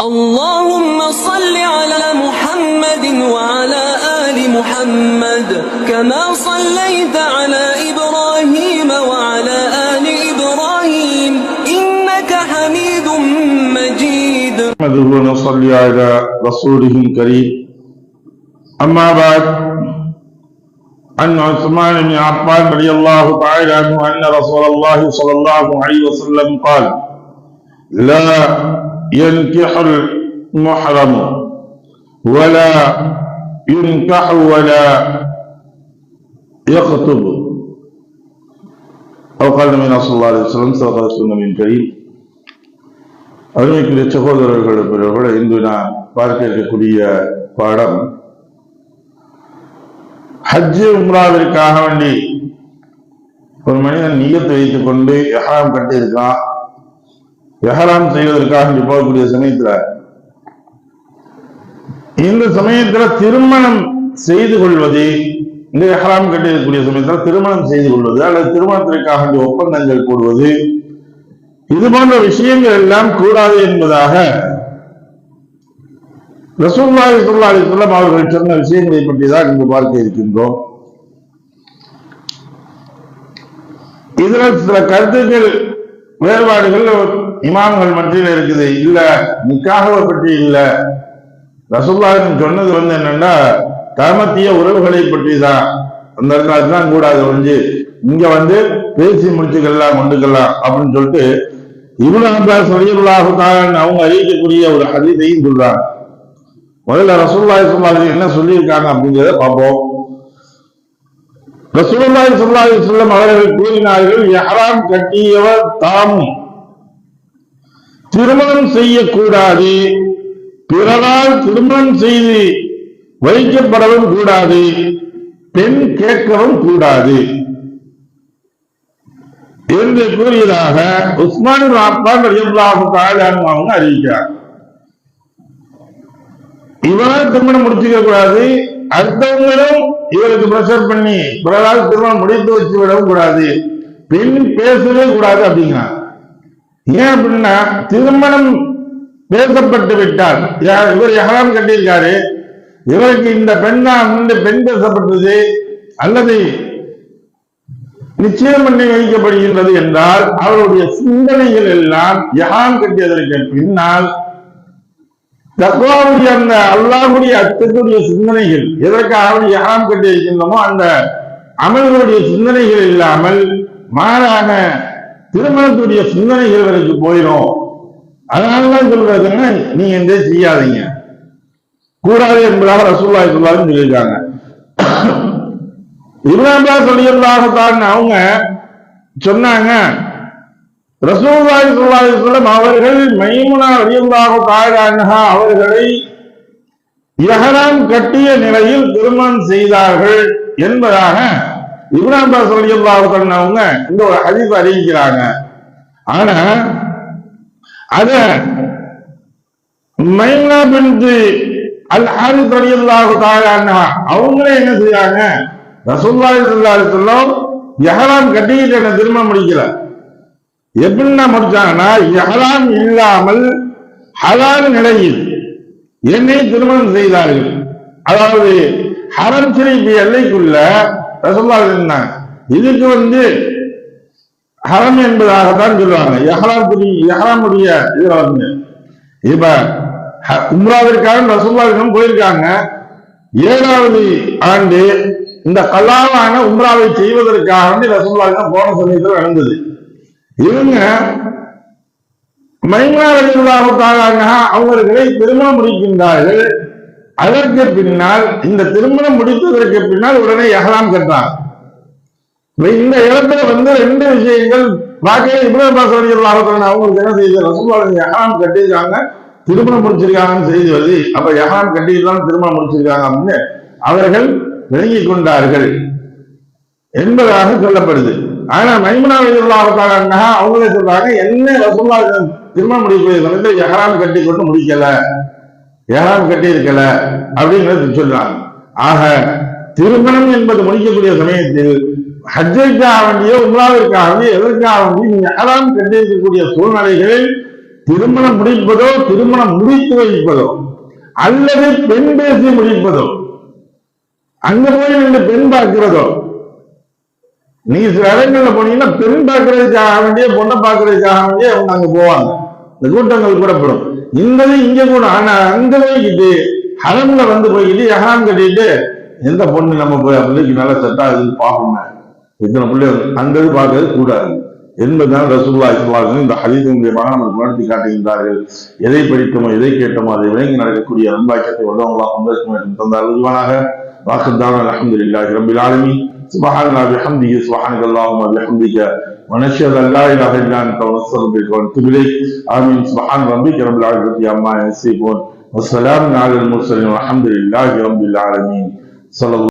اللهم صل على محمد وعلى آل محمد كما صليت على إبراهيم وعلى آل إبراهيم إنك حميد مجيد. نحمده ونصلي على رسوله الكريم. أما بعد عن عثمان بن عفان رضي الله تعالى عنه أن رسول الله صلى الله عليه وسلم قال لا ينكح المحرم ولا ينكح ولا يخطب أو قال النبي صلى الله عليه وسلم صدق رسول من كريم அருமைக்குரிய சகோதரர்கள் பிறகு இன்று நான் பார்க்க இருக்கக்கூடிய பாடம் ஹஜ்ஜு உம்ராவிற்காக வேண்டி ஒரு மனிதன் நியத்தை வைத்துக் கொண்டு எஹராம் கட்டி இருக்கான் எஹராம் செய்வதற்காக வேண்டி போகக்கூடிய சமயத்துல இந்த சமயத்துல திருமணம் செய்து கொள்வது இந்த எஹராம் கட்டி சமயத்துல திருமணம் செய்து கொள்வது அல்லது திருமணத்திற்காக ஒப்பந்தங்கள் போடுவது இது போன்ற விஷயங்கள் எல்லாம் கூடாது என்பதாக ரசூல்லாஹி ஸல்லல்லாஹு அலைஹி அவர்கள் சொன்ன விஷயங்களை பற்றி தான் இங்கு பார்க்க இருக்கின்றோம். இதில் சில கருத்துக்கள் வேறுபாடுகள் இமாம்கள் மத்தியில் இருக்குது. இல்ல நிக்காகவை பற்றி இல்ல. ரசுல்லாவின் சொன்னது வந்து என்னன்னா தாமத்திய உறவுகளை பற்றி தான் அந்த இடத்துல அதுதான் கூடாது ஒழிஞ்சு இங்க வந்து பேசி முடிச்சுக்கலாம் கொண்டுக்கலாம் அப்படின்னு சொல்லிட்டு இவ்வளவு அப்பாஸ் ரலியல்லாஹு அவங்க அறிவிக்கக்கூடிய ஒரு ஹதீஸையும் சொல்றாங்க. முதல்ல ரசூல்லாய் ஸல்லல்லாஹு என்ன சொல்லியிருக்காங்க அப்படிங்கிறத பார்ப்போம். ரசூலுல்லாஹி ஸல்லல்லாஹு அலைஹி வஸல்லம் அவர்கள் கூறினார்கள் இஹ்ராம் கட்டியவர் தாம் திருமணம் செய்யக்கூடாது. பிறரால் திருமணம் செய்து வைக்கப்படவும் கூடாது. பெண் கேட்கவும் கூடாது. என்று கூறியதாக உஸ்மான் அப்பான் ரலியல்லாஹு தஆலா அவங்க அறிவிக்கிறார். இவரால் திருமணம் முடிச்சுக்க கூடாது அடுத்தவங்களும் இவருக்கு பிரஷர் பண்ணி இவரால் திருமணம் முடித்து வச்சு விடவும் கூடாது பெண் பேசவே கூடாது அப்படிங்கிறார் ஏன் அப்படின்னா திருமணம் பேசப்பட்டு விட்டால் இவர் எஹராம் கட்டியிருக்காரு. இவருக்கு இந்த பெண் தான் பெண் பேசப்பட்டது அல்லது நிச்சயம் பண்ணி வைக்கப்படுகின்றது என்றால் அவருடைய சிந்தனைகள் எல்லாம் யகாம் கட்டியதற்கு பின்னால் தக்குவாவுடைய அந்த அல்லாஹுடைய அச்சத்துடைய சிந்தனைகள் எதற்காக அவருடைய யகாம் கட்டி அந்த அமல்களுடைய சிந்தனைகள் இல்லாமல் மாறாக திருமணத்துடைய சிந்தனைகள் வரைக்கும் போயிடும் அதனாலதான் சொல்றதுங்க நீங்க எந்த செய்யாதீங்க. கூடாது என்பதாக ரசூல்லா சொல்லாதுன்னு சொல்லியிருக்காங்க. இப்ராஹிம் சொல்லியிருந்தாகத்தான் அவங்க சொன்னாங்க ரசூல்லாய் சொல்லாஹி சொல்லம் அவர்கள் மைமுனா ரலியல்லாஹு தஆலா அவர்களை இஹ்ராம் கட்டிய நிலையில் திருமணம் செய்தார்கள் என்பதாக இப்ராம் பாஸ் தஆலா அவங்க இந்த ஒரு ஹதீஸ் அறிவிக்கிறாங்க. ஆனா அத மைனா பின்த் அல் ஹாரித் ரலியல்லாஹு தஆலா அவங்களே என்ன செய்யறாங்க ரசூல்லாய் ஸல்லல்லாஹு அலைஹி கட்டிக்கிட்டு என்ன திருமணம் முடிக்கிறார் எப்படின்னா முடிச்சாங்கன்னா இஹ்ராம் இல்லாமல் ஹலால் நிலையில் என்னை திருமணம் செய்தார்கள். அதாவது ஹரம் ஷரீஃப் எல்லைக்குள்ள ரசூலுல்லாஹி இருந்தாங்க இதுக்கு வந்து ஹரம் என்பதாகத்தான் சொல்லுவாங்க. எஹ்ராம் புரி எஹ்ராமுடைய இதுல வந்து இப்ப ஹ- உம்ராவிற்காக ரசூல்லாவிடம் போயிருக்காங்க. ஏழாவது ஆண்டு இந்த கல்லாவான உம்ராவை செய்வதற்காக வேண்டி ரசூல்லாவிடம் போன சமயத்தில் நடந்தது. இவங்க மைமுனா அவர்களை திருமணம் முடிக்கின்றார்கள். அதற்கு பின்னால் இந்த திருமணம் முடித்ததற்கு பின்னால் உடனே எகலாம் கேட்டார் இந்த இடத்துல வந்து ரெண்டு விஷயங்கள் பாக்கிய இப்ராஹிம் பாஸ் ரலியல்லாஹு அவங்களுக்கு என்ன செய்யுது ரசூலுல்லாஹி எகலாம் கட்டியிருக்காங்க திருமணம் முடிச்சிருக்காங்கன்னு செய்தி வருது அப்ப எகலாம் கட்டியிருக்காங்க திருமணம் முடிச்சிருக்காங்க அப்படின்னு அவர்கள் விளங்கிக் கொண்டார்கள் என்பதாக சொல்லப்படுது. ஆனா மைமுனா ரலியல்லாஹு அவங்களே சொல்றாங்க என்ன ரசுல்லா திருமணம் முடிக்கக்கூடிய சமயத்தில் எகராம் கட்டி கொண்டு முடிக்கல. எகராம் கட்டி இருக்கல. அப்படின்னு சொல்றாங்க. ஆக திருமணம் என்பது முடிக்கக்கூடிய சமயத்தில் ஹஜ்ஜைக்காக வேண்டிய உங்களாவிற்காக வேண்டிய எதற்காக வேண்டிய நீங்க எகராம் கட்டி இருக்கக்கூடிய சூழ்நிலைகளில் திருமணம் முடிப்பதோ திருமணம் முடித்து வைப்பதோ அல்லது பெண் பேசி முடிப்பதோ அங்க போய் நின்று பெண் பார்க்கிறதோ நீ சில இடங்கள்ல போனீங்கன்னா பெண் பார்க்கறதுக்காக வேண்டிய பொண்ணை பார்க்கறதுக்காக வேண்டிய அவங்க அங்க போவாங்க. இந்த கூட்டங்கள் கூடப்படும். இந்த இங்க கூட. ஆனா அங்க போய்கிட்டு ஹரம்ல வந்து போய்கிட்டு எஹாம் கட்டிட்டு எந்த பொண்ணு நம்ம போய் பிள்ளைக்கு நல்லா செட் ஆகுதுன்னு பார்ப்போமே. இத்தனை பிள்ளை அங்கது பார்க்கறது கூடாது. என்பதுதான் ரசூல்லா இஸ்லாமும் இந்த ஹதீஸ் மூலியமாக நமக்கு உணர்த்தி காட்டுகின்றார்கள். எதை படித்தோமோ எதை கேட்டோமோ அதை விளங்கி நடக்கக்கூடிய அன்பாக்கியத்தை உள்ளவங்களா வந்திருக்கும் தந்தார் உருவானாக வாக்குத்தான் அலமதுல்லாஹி ரபில் ஆலமி سبحانك بحمده سبحانك اللهم وبحمدك ونشهد أن لا إله إلا أنت ونستغفرك ونتوب إليك. آمين. سبحان ربك رب العزة عما يصفون والسلام على المرسلين والحمد لله رب العالمين. صلى الله